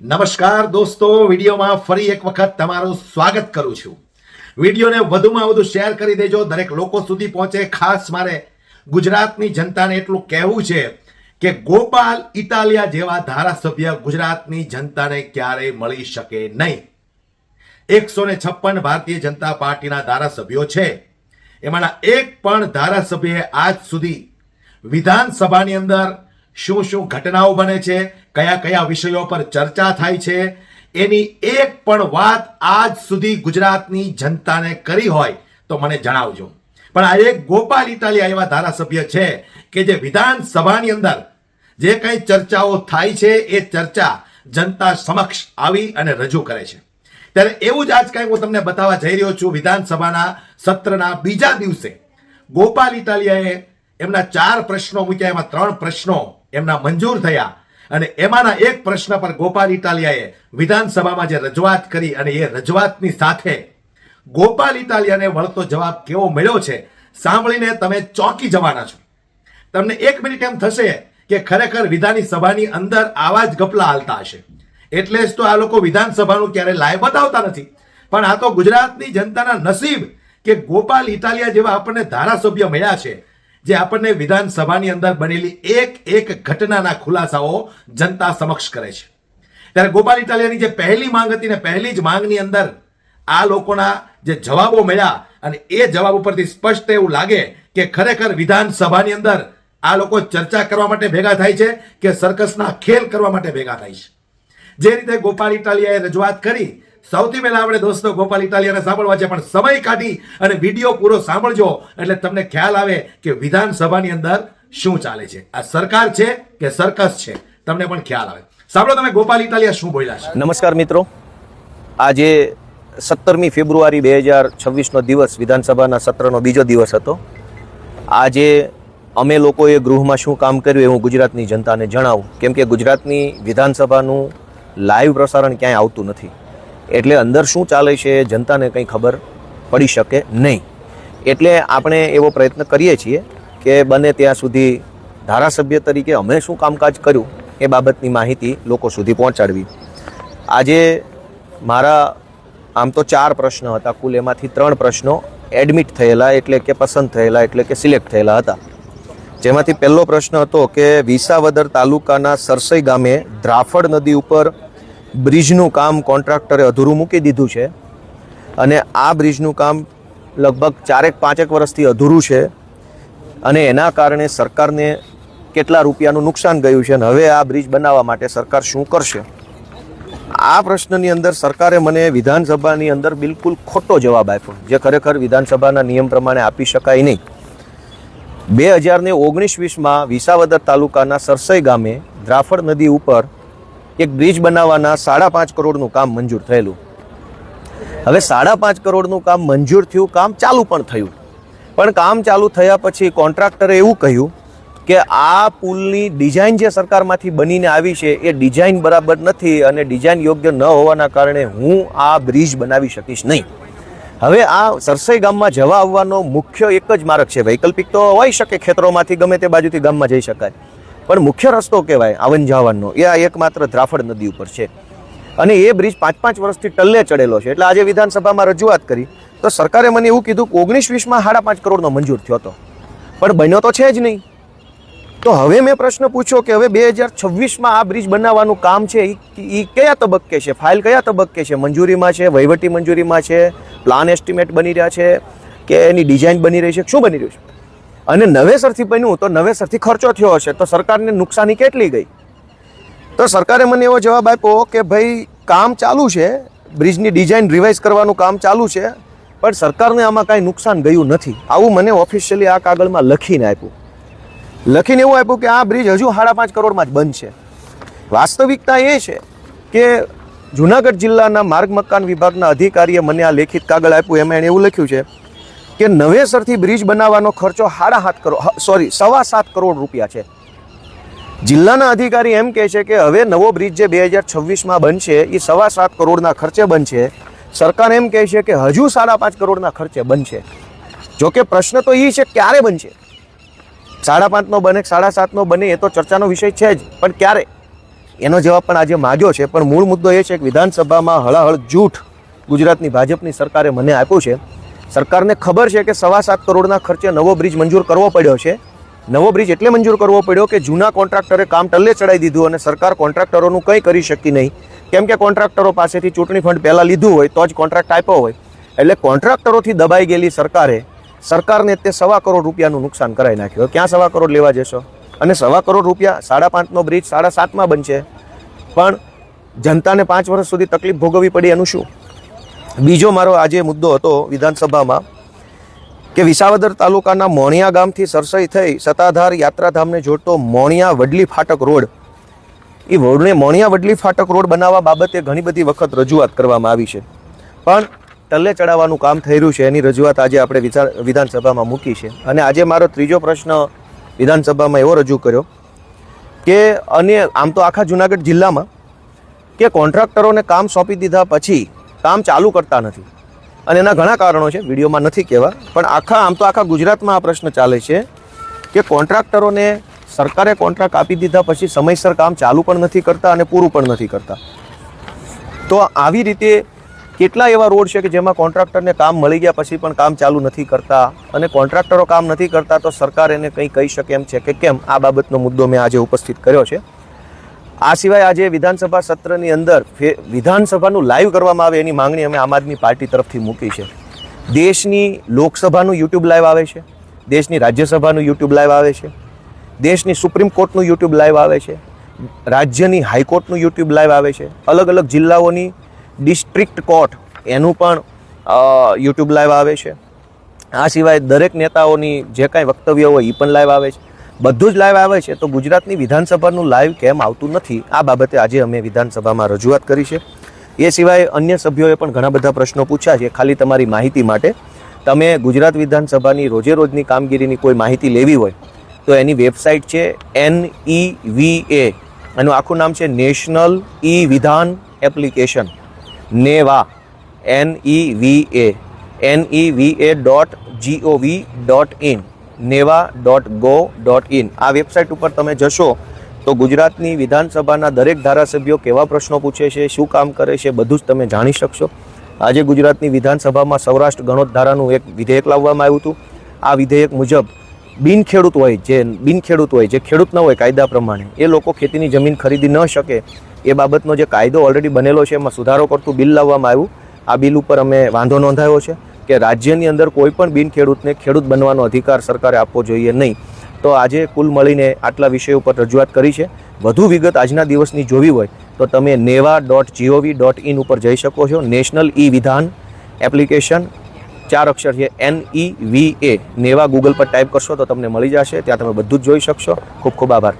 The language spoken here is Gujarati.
નમસ્કાર દોસ્તો, વિડીયોમાં ફરી એક વખત તમારું સ્વાગત કરું છું. વિડીયોને વધુમાં વધુ શેર કરી દેજો. દરેક લોકો સુધી પહોંચે. ખાસ મારે ગુજરાતની જનતાને એટલું કહેવું છે કે ગોપાલ ઇટાલિયા જેવા ધારાસભ્ય ગુજરાતની જનતાને ક્યારેય મળી શકે નહીં. એકસો ને છપ્પન ભારતીય જનતા પાર્ટીના ધારાસભ્યો છે. એમાંના એક પણ ધારાસભ્યએ આજ સુધી વિધાનસભાની અંદર શું શું ઘટનાઓ બને છે, કયા કયા વિષયો પર ચર્ચા થાય છે, એની એક પણ વાત આજ સુધી ગુજરાતની જનતાને કરી હોય તો મને જણાવજો. પણ આ એક ગોપાલ ઇટાલિયા એવા ધારાસભ્ય છે કે જે વિધાનસભાની અંદર જે કંઈ ચર્ચાઓ થાય છે, એ ચર્ચા જનતા સમક્ષ આવી અને રજૂ કરે છે. ત્યારે એવું જ આજ કાંઈ હું તમને બતાવવા જઈ રહ્યો છું વિધાનસભાના સત્રના બીજા દિવસે. ગોપાલ ઇટાલિયાએ એમના ચાર પ્રશ્નો મૂક્યા, એમાં ત્રણ પ્રશ્નો એમના મંજૂર થયા. અને એમાંના એક પ્રશ્ન પર ગોપાલ ઇટાલિયાએ વિધાનસભામાં જે રજૂઆત કરી અને એ રજૂઆતની સાથે ગોપાલ ઇટાલિયાને વળતો જવાબ કેવો મળ્યો છે, સાંભળીને તમે ચોંકી જવાના છો. તમને એક મિનિટ એમ થશે કે ખરેખર વિધાની સભાની અંદર આવા જ ગપલા હાલતા હશે. એટલે જ તો આ લોકો વિધાનસભાનું ક્યારે લાય બતાવતા નથી. પણ આ તો ગુજરાતની જનતાના નસીબ કે ગોપાલ ઇટાલિયા જેવા આપણને ધારાસભ્ય મળ્યા છે. જે આપણને વિધાનસભાની અંદર બનેલી એક એક ઘટનાના ખુલાસાઓ જનતા સમક્ષ કરે છે. ત્યારે ગોપાલ ઇટાલિયાની જે પહેલી માંગ હતી ને પહેલી જ માંગની અંદર આ લોકોના જે જવાબો મળ્યા અને એ જવાબ ઉપરથી સ્પષ્ટ એવું લાગે કે ખરેખર વિધાનસભાની અંદર આ લોકો ચર્ચા કરવા માટે ભેગા થાય છે કે સર્કસના ખેલ કરવા માટે ભેગા થાય છે. જે રીતે ગોપાલ ઇટાલિયાએ રજૂઆત કરી સૌથી પહેલા આપણે દોસ્તો ગોપાલ ઇટાલિયાને સાંભળવા છે, પણ સમય કાઢી અને વીડિયો પૂરો સાંભળજો. એટલે તમને ખ્યાલ આવે કે વિધાનસભાની અંદર શું ચાલે છે. આ સરકાર છે કે સર્કસ છે? તમને પણ ખ્યાલ આવે. સાંભળો તમે ગોપાલ ઇટાલિયા શું બોલ્યા છે. નમસ્કાર મિત્રો. આજે સત્તરમી ફેબ્રુઆરી બે હજાર છવ્વીસનો દિવસ, વિધાનસભાના સત્રનો બીજો દિવસ હતો. આજે અમે લોકોએ ગૃહમાં શું કામ કર્યું એ હું ગુજરાતની જનતાને જણાવું. કેમ કે ગુજરાતની વિધાનસભાનું લાઈવ પ્રસારણ ક્યાંય આવતું નથી. એટલે અંદર શું ચાલે છે જનતાને કંઈ ખબર પડી શકે નહીં. એટલે આપણે એવો પ્રયત્ન કરીએ છીએ કે બને ત્યાં સુધી ધારાસભ્ય તરીકે અમે શું કામકાજ કર્યું એ બાબતની માહિતી લોકો સુધી પહોંચાડવી. આજે મારા આમ તો ચાર પ્રશ્ન હતા, કુલ એમાંથી ત્રણ પ્રશ્નો એડમિટ થયેલા એટલે કે પસંદ થયેલા એટલે કે સિલેક્ટ થયેલા હતા. જેમાંથી પહેલો પ્રશ્ન હતો કે વિસાવદર તાલુકાના સરસઈ ગામે દ્રાફડ નદી ઉપર બ્રિજનું કામ કોન્ટ્રાક્ટરે અધૂરું મૂકી દીધું છે અને આ બ્રિજનું કામ લગભગ ચારેક પાંચેક વર્ષથી અધૂરું છે અને એના કારણે સરકારને કેટલા રૂપિયાનું નુકસાન ગયું છે અને હવે આ બ્રિજ બનાવવા માટે સરકાર શું કરશે? આ પ્રશ્નની અંદર સરકારે મને વિધાનસભાની અંદર બિલકુલ ખોટો જવાબ આપ્યો, જે ખરેખર વિધાનસભાના નિયમ પ્રમાણે આપી શકાય નહીં. બે હજાર ને ઓગણીસ વીસમાં વિસાવદર તાલુકાના સરસઈ ગામે દ્રાફડ નદી ઉપર એક બ્રિજ બનાવવાના સાડા પાંચ કરોડનું કામ મંજૂર થયેલું. હવે સાડા પાંચ કરોડનું કામ મંજૂર થયું, કામ ચાલુ પણ થયું. પણ કામ ચાલુ થયા પછી કોન્ટ્રાક્ટરે એવું કહ્યું કે આ પુલની ડિઝાઇન જે સરકારમાંથી બનીને આવી છે, એ ડિઝાઇન બરાબર નથી અને ડિઝાઇન યોગ્ય ન હોવાના કારણે હું આ બ્રિજ બનાવી શકીશ નહીં. હવે આ સરસઈ ગામમાં જવા આવવાનો મુખ્ય એક જ માર્ગ છે. વૈકલ્પિક તો હોઈ શકે ખેતરોમાંથી ગમે તે બાજુથી ગામમાં જઈ શકાય. પણ મુખ્ય રસ્તો કહેવાય આવન જાવનનો. એ આ એકમાત્ર દ્રાફડ નદી ઉપર છે. અને એ બ્રિજ પાંચ પાંચ વર્ષથી ટલ્લે ચડેલો છે. એટલે આજે વિધાનસભામાં રજૂઆત કરી, તો સરકારે મને એવું કીધું કે ઓગણીસ વીસમાં સાડા પાંચ કરોડનો મંજૂર થયો હતો. પણ બન્યો તો છે જ નહીં. તો હવે મેં પ્રશ્ન પૂછ્યો કે હવે બે હજાર છવ્વીસમાં આ બ્રિજ બનાવવાનું કામ છે એ કયા તબક્કે છે? ફાઇલ કયા તબક્કે છે? મંજૂરીમાં છે, વહીવટી મંજૂરીમાં છે, પ્લાન એસ્ટિમેટ બની રહ્યા છે, કે એની ડિઝાઇન બની રહી છે? શું બની રહ્યું છે? અને નવેસરથી બન્યું તો નવેસરથી ખર્ચો થયો હશે. તો સરકારને નુકસાની કેટલી ગઈ? તો સરકારે મને એવો જવાબ આપ્યો કે ભાઈ, કામ ચાલુ છે, બ્રિજની ડિઝાઇન રિવાઇઝ કરવાનું કામ ચાલુ છે, પણ સરકારને આમાં કાંઈ નુકસાન ગયું નથી. આવું મને ઓફિશિયલી આ કાગળમાં લખીને આપ્યું. લખીને એવું આપ્યું કે આ બ્રિજ હજુ સાડા પાંચ કરોડમાં જ બંધ છે. વાસ્તવિકતા એ છે કે જુનાગઢ જિલ્લાના માર્ગ મકાન વિભાગના અધિકારીએ મને આ લેખિત કાગળ આપ્યું. એમાં એણે એવું લખ્યું છે કે નવેસરથી બ્રિજ બનાવવાનો ખર્ચો સાડા સાત કરોડ સોરી, સવા સાત કરોડ રૂપિયા છે. જિલ્લાના અધિકારી એમ કહે છે કે હવે નવો બ્રિજ જે બે હજાર છવ્વીસમાં બનશે એ સવા સાત કરોડના ખર્ચે બનશે. સરકાર એમ કહે છે કે હજુ સાડા પાંચ કરોડના ખર્ચે બનશે. જોકે પ્રશ્ન તો એ છે ક્યારે બનશે? સાડા પાંચનો બને સાડા સાતનો બને એ તો ચર્ચાનો વિષય છે જ, પણ ક્યારે? એનો જવાબ પણ આજે માગ્યો છે, પણ મૂળ મુદ્દો એ છે કે વિધાનસભામાં હળાહળ જૂઠ ગુજરાતની ભાજપની સરકારે મને આપ્યું છે. સરકારને ખબર છે કે સવા સાત કરોડના ખર્ચે નવો બ્રિજ મંજૂર કરવો પડ્યો છે. નવો બ્રિજ એટલે મંજૂર કરવો પડ્યો કે જૂના કોન્ટ્રાક્ટરે કામ ટલ્લે ચડાવી દીધું અને સરકાર કોન્ટ્રાક્ટરોનું કંઈ કરી શકી નહીં. કેમ કે કોન્ટ્રાક્ટરો પાસેથી ચૂંટણી ફંડ પહેલાં લીધું હોય તો જ કોન્ટ્રાક્ટ આપ્યો હોય. એટલે કોન્ટ્રાક્ટરોથી દબાઈ ગયેલી સરકારે સરકારને તે સવા કરોડ રૂપિયાનું નુકસાન કરાવી નાખ્યું. ક્યાં સવા કરોડ લેવા જશો? અને સવા કરોડ રૂપિયા સાડા પાંચનો બ્રિજ સાડા સાતમાં બનશે. પણ જનતાને પાંચ વર્ષ સુધી તકલીફ ભોગવવી પડી એનું શું? બીજો મારો આજે મુદ્દો હતો વિધાનસભામાં કે વિસાવદર તાલુકાના મોણિયા ગામથી સરસઈ થઈ સત્તાધાર યાત્રાધામને જોડતો મોણિયા વડલી ફાટક રોડ એ રોડને મોણિયા વડલી ફાટક રોડ બનાવવા બાબતે ઘણી બધી વખત રજૂઆત કરવામાં આવી છે. પણ ટલ્લે ચડાવવાનું કામ થઈ રહ્યું છે, એની રજૂઆત આજે આપણે વિધાનસભામાં મૂકી છે. અને આજે મારો ત્રીજો પ્રશ્ન વિધાનસભામાં એવો રજૂ કર્યો કે અને આમ તો આખા જુનાગઢ જિલ્લામાં, કે કોન્ટ્રાક્ટરોને કામ સોંપી દીધા પછી કામ ચાલુ કરતા નથી. અને એના ઘણા કારણો છે, વિડીયોમાં નથી કહેવા, પણ આખા, આમ તો આખા ગુજરાતમાં આ પ્રશ્ન ચાલે છે કે કોન્ટ્રાક્ટરોને સરકારે કોન્ટ્રાક્ટ આપી દીધા પછી સમયસર કામ ચાલુ પણ નથી કરતા અને પૂરું પણ નથી કરતા. તો આવી રીતે કેટલા એવા રોડ છે કે જેમાં કોન્ટ્રાક્ટરને કામ મળી ગયા પછી પણ કામ ચાલુ નથી કરતા? અને કોન્ટ્રાક્ટરો કામ નથી કરતા તો સરકાર એને કંઈ કહી શકે એમ છે કે કેમ? આ બાબતનો મુદ્દો મેં આજે ઉપસ્થિત કર્યો છે. આ સિવાય આજે વિધાનસભા સત્રની અંદર વિધાનસભાનું લાઈવ કરવામાં આવે એની માંગણી અમે આમ આદમી પાર્ટી તરફથી મૂકી છે. દેશની લોકસભાનું યુટ્યુબ લાઈવ આવે છે. દેશની રાજ્યસભાનું યુટ્યુબ લાઈવ આવે છે. દેશની સુપ્રીમ કોર્ટનું યુટ્યુબ લાઈવ આવે છે. રાજ્યની હાઈકોર્ટનું યુટ્યુબ લાઈવ આવે છે. અલગ અલગ જિલ્લાઓની ડિસ્ટ્રિક્ટ કોર્ટ એનું પણ યુટ્યુબ લાઈવ આવે છે. આ સિવાય દરેક નેતાઓની જે કાંઈ વક્તવ્ય હોય એ પણ લાઈવ આવે છે. બધું જ લાઈવ આવે છે, તો ગુજરાતની વિધાનસભાનું લાઈવ કેમ આવતું નથી? આ બાબતે આજે અમે વિધાનસભામાં રજૂઆત કરી છે. એ સિવાય અન્ય સભ્યોએ પણ ઘણા બધા પ્રશ્નો પૂછ્યા છે. ખાલી તમારી માહિતી માટે. તમે ગુજરાત વિધાનસભાની રોજે રોજની કામગીરીની કોઈ માહિતી લેવી હોય, તો એની વેબસાઇટ છે એન ઈ વી એ એનું આખું નામ છે national e Vidhan application NeVA N E V A N E V A dot G O V dot in NeVA dot go dot in. આ વેબસાઇટ ઉપર તમે જશો તો ગુજરાતની વિધાનસભાના દરેક ધારાસભ્યો કેવા પ્રશ્નો પૂછે છે, શું કામ કરે છે, બધું જ તમે જાણી શકશો. આજે ગુજરાતની વિધાનસભામાં સૌરાષ્ટ્ર ગણોત ધારાનું એક વિધેયક લાવવામાં આવ્યું હતું. આ વિધેયક મુજબ બિનખેડૂત હોય જે બિનખેડૂત હોય, જે ખેડૂત ન હોય કાયદા પ્રમાણે, એ લોકો ખેતીની જમીન ખરીદી ન શકે. એ બાબતનો જે કાયદો ઓલરેડી બનેલો છે, એમાં સુધારો કરતું બિલ લાવવામાં આવ્યું. આ બિલ ઉપર અમે વાંધો નોંધાયો છે. કે રાજ્યની અંદર કોઈ પણ બિન ખેડૂતને ખેડૂત બનવાનો અધિકાર સરકારે આપવો જોઈએ નહીં. તો આજે કુલ મળીને આટલા વિષય ઉપર રજૂઆત કરી છે. વધુ વિગત આજના દિવસની જોવી હોય તો તમે NeVA dot G O V dot in ઉપર જઈ શકો છો. નેશનલ ઈ વિધાન એપ્લિકેશન, ચાર અક્ષર છે N E V A NeVA Google પર ટાઈપ કરશો તો તમને મળી જશે. ત્યાં તમે બધું જ જોઈ શકશો. ખૂબ ખૂબ આભાર.